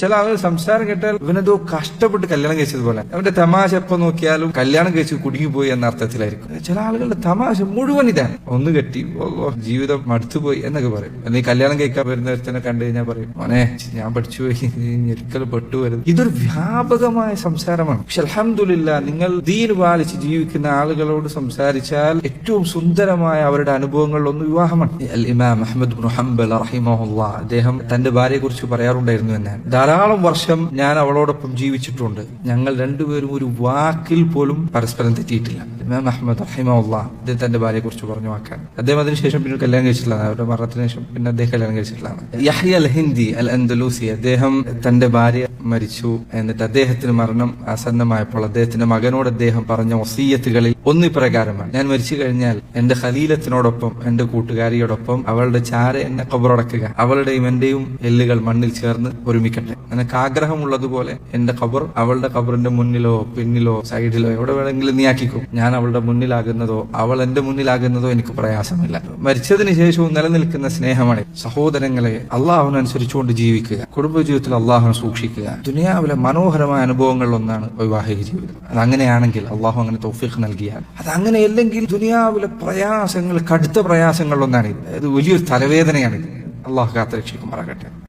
ചില ആളുകൾ സംസാരം കേട്ടാൽ ഇവനെന്തോ കഷ്ടപ്പെട്ട് കല്യാണം കഴിച്ചതുപോലെ. അവന്റെ തമാശ എപ്പൊ നോക്കിയാലും കല്യാണം കഴിച്ച് കുടുങ്ങിപ്പോയി എന്ന അർത്ഥത്തിലായിരിക്കും. ചില ആളുകളുടെ തമാശ മുഴുവൻ ഇതാണ്. ഒന്ന് കെട്ടി ജീവിതം മടുത്തുപോയി എന്നൊക്കെ പറയും. അല്ലെങ്കിൽ കല്യാണം കഴിക്കാൻ വരുന്ന തന്നെ കണ്ടു കഴിഞ്ഞാൽ പറയും മോനെ ഞാൻ പഠിച്ചു പോയി ഞെരുക്കൽ പെട്ടുവരുത് ഇതൊരു വ്യാപകമായ സംസാരമാണ്. പക്ഷെ അലഹമില്ല നിങ്ങൾ ദീൻ പാലിച്ച് ജീവിക്കുന്ന ആളുകളോട് സംസാരിച്ചാൽ ഏറ്റവും സുന്ദരമായ അവരുടെ അനുഭവങ്ങളിൽ ഒന്ന് വിവാഹമാണ്. ഇമാം അഹമ്മദ് ഹംബൽ അദ്ദേഹം തന്റെ ഭാര്യയെ കുറിച്ച് പറയാറുണ്ടായിരുന്നു എന്നാണ്. ധാരാളം വർഷം ഞാൻ അവളോടൊപ്പം ജീവിച്ചിട്ടുണ്ട്. ഞങ്ങൾ രണ്ടുപേരും ഒരു വാക്കിൽ പോലും പരസ്പരം തെറ്റിയിട്ടില്ല. ഇമാം അഹമ്മദ് റഹിമുള്ള അദ്ദേഹം തന്റെ ഭാര്യയെ കുറിച്ച് പറഞ്ഞു വാക്കാൻ. അദ്ദേഹം അതിനുശേഷം പിന്നെ കല്യാണം കഴിച്ചിട്ടില്ല. അവരുടെ മരണത്തിന് ശേഷം പിന്നെ അദ്ദേഹം കല്യാണം കഴിച്ചിട്ടുള്ളതാണ് യഹ്യ അൽ ഹിന്ദി അൽ അന്തലൂസി അദ്ദേഹം തന്റെ ഭാര്യ മരിച്ചു എന്നിട്ട് അദ്ദേഹത്തിന് മരണം ആസന്നമായപ്പോൾ അദ്ദേഹത്തിന്റെ മകനോട് അദ്ദേഹം പറഞ്ഞ വസീയത്തുകളിൽ ഒന്ന് ഇപ്രകാരമാണ്. ഞാൻ മരിച്ചു കഴിഞ്ഞാൽ എന്റെ ഖലീലത്തിനോടൊപ്പം എന്റെ കൂട്ടുകാരിയോടൊപ്പം അവളുടെ ചാര എന്നെ കബറടക്കുക അവളുടെയും എന്റെയും എല്ലുകൾ മണ്ണിൽ ചേർന്ന് ഒരുമിക്കട്ടെ. നിനക്ക് ആഗ്രഹമുള്ളതുപോലെ എന്റെ ഖബർ അവളുടെ ഖബറിന്റെ മുന്നിലോ പിന്നിലോ സൈഡിലോ എവിടെ വേണമെങ്കിലും നീ ആക്കിക്കോ. ഞാൻ അവളുടെ മുന്നിലാകുന്നതോ അവൾ എന്റെ മുന്നിലാകുന്നതോ എനിക്ക് പ്രയാസമില്ല. മരിച്ചതിന് ശേഷവും നിലനിൽക്കുന്ന സ്നേഹമാണ് സഹോദരങ്ങളെ അള്ളാഹുനനുസരിച്ചുകൊണ്ട് ജീവിക്കുക. കുടുംബജീവിതത്തിൽ അള്ളാഹുനെ സൂക്ഷിക്കുക. ദുനിയാവിലെ മനോഹരമായ അനുഭവങ്ങളിൽ ഒന്നാണ് വൈവാഹിക ജീവിതം. അത് അങ്ങനെയാണെങ്കിൽ അള്ളാഹു അങ്ങനെ തൗഫീഖ് നൽകിയാൽ അത് അങ്ങനെയല്ലെങ്കിൽ ദുനിയാവിലെ പ്രയാസങ്ങൾ കടുത്ത പ്രയാസങ്ങളിലൊന്നാണ് ഇത് അത് വലിയൊരു തലവേദനയാണ് ഇത് അള്ളാഹു കാത്ത് രക്ഷിക്കുമാറാകട്ടെ